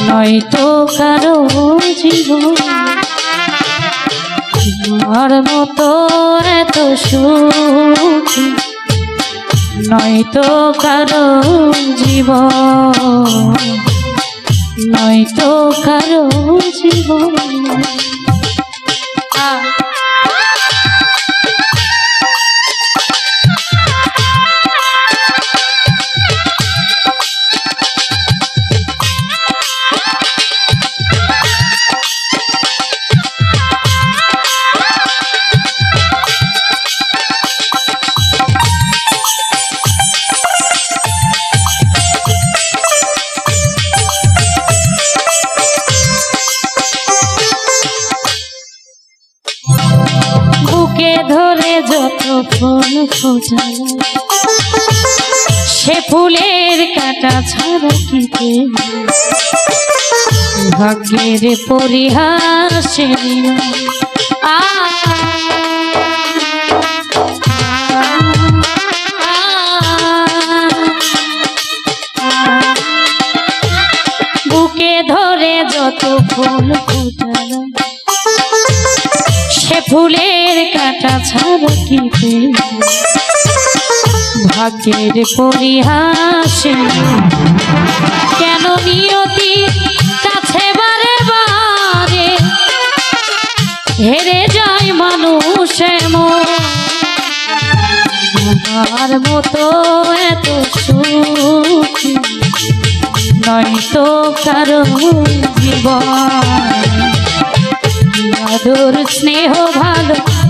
নয়তো কারও জীবন আমার মতো এত সুখী। নয়তো কারও জীবন নয়তো কারও জীবন। ধরে যত ফুল ফোটালো সে ফুলের কাটা ছাড়া কি? ভাগ্যের পরিহাসে বুকে ধরে যত ফুল ছাড়া কি? ভাগ্যের পরিহাসে কেন নিয়তি কাছে বারে বারে হেরে যায় মানুষ আমার মতো এত সুখী নয়তো কারও জীবন আদর, স্নেহ ভালো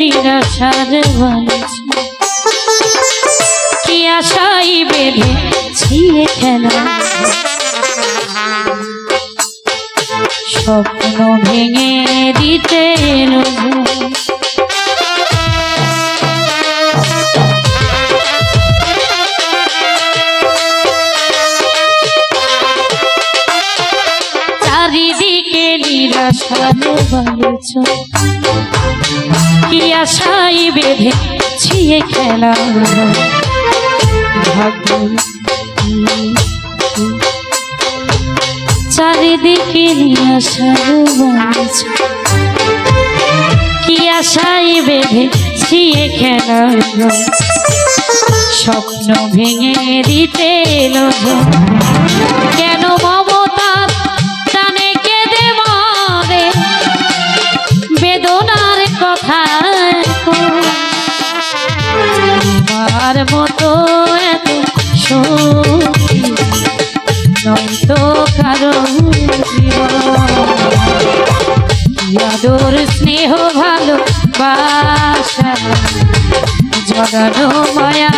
নিরাশার বালিশ কি আশাই বেঁধে ছিঁড়ে খেলা স্বপ্ন ভেঙে দিতে এলো। চারিদিকে নিরাশার বালিশ কি আশাই বেঁধে ছিয়ে খেলা চারিদিকে আশার বাজ কি আশাই বেঁধে ছিয়ে খেলা স্বপ্ন ভেঙে দিতে কেন মমতার মতো এত সত্যি নয়তো কারও জীবন। স্নেহ ভালো বাসা জগানো মায়া।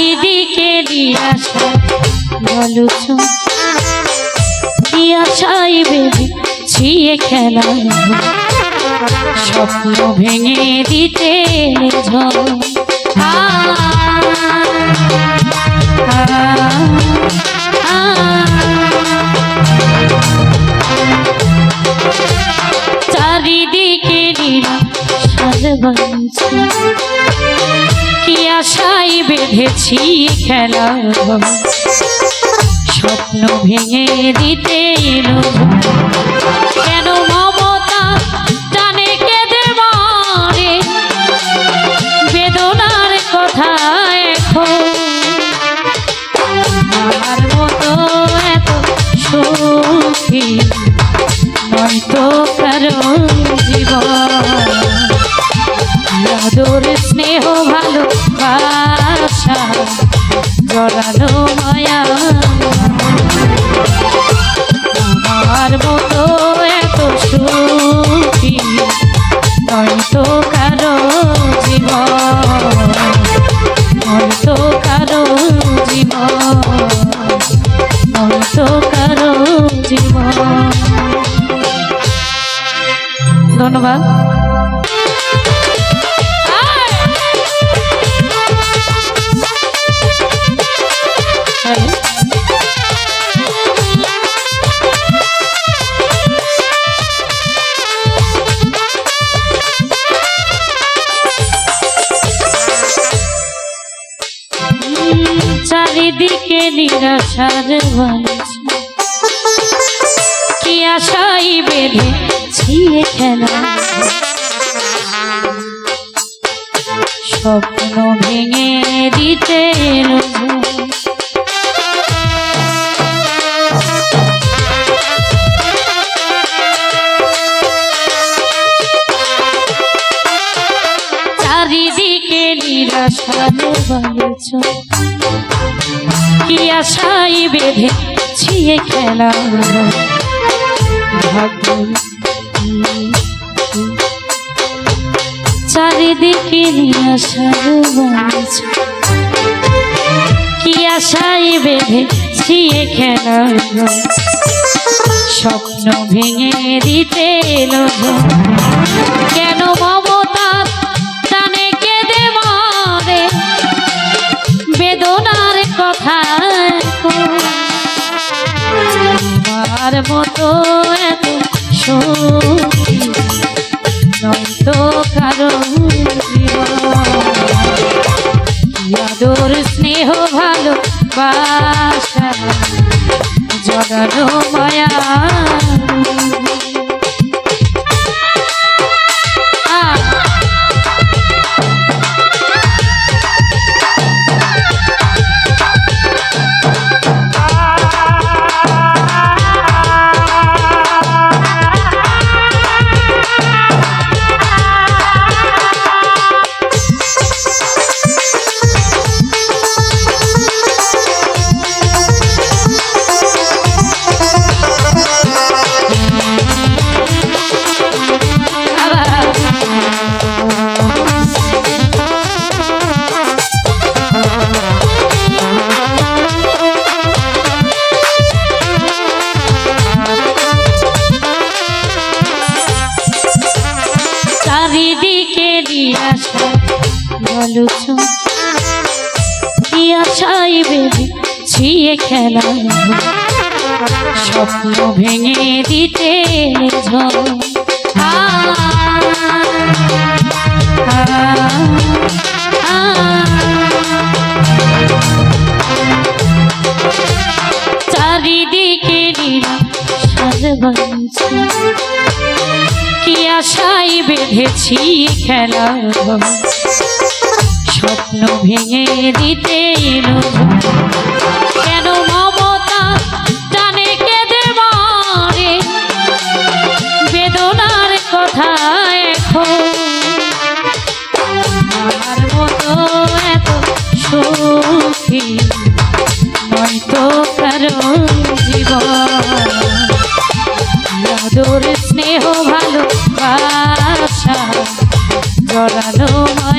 চারিদিকে নিরাশা বলুছ নিরাশাই বেবি ছিয়ে খেলা স্বপ্ন ভেঙে দিতে ঝড়। বেঁধেছি খেলা স্বপ্ন ভেঙে দিতে এলো। কেন মমতা টানে কেঁদে মারে বেদনার কথা এখন। আমার মতো এত সুখী নয়তো কারও জীবন। স্নেহ ভালোবাসা জড়ালো মায়া। আমার মতো এত সুখী চারিদিকে নিরাশার বাঞ্ছা কি আশাই বেঁধে ছিয়ে খেলা স্বপ্ন ভেঙে দিতে এলো। চারিদিকে নিরাশার বাঞ্ছা কি বেঁধে ছিয়ে খেলা চারিদিকে নিরাশার কি আশাই বেঁধে ছিয়ে খেলা স্বপ্ন ভেঙে দিতে এলো। আদর স্নেহ ভালো বাসা জগানো মায়া। কি আশাই বেঁধে ছিয়ে খেলা। স্বপ্ন ভেঙে দিতে। চারিদিকে কি আশাই বেঁধেছি খেলা স্বপ্ন ভেঙে দিতে এলো। কেন মমতা টানে কেঁদে মারে? বেদনার কথা এখন। আমার এত সুখী নয়তো কারও জীবন। আদর স্নেহ ভালোবাসা মায়া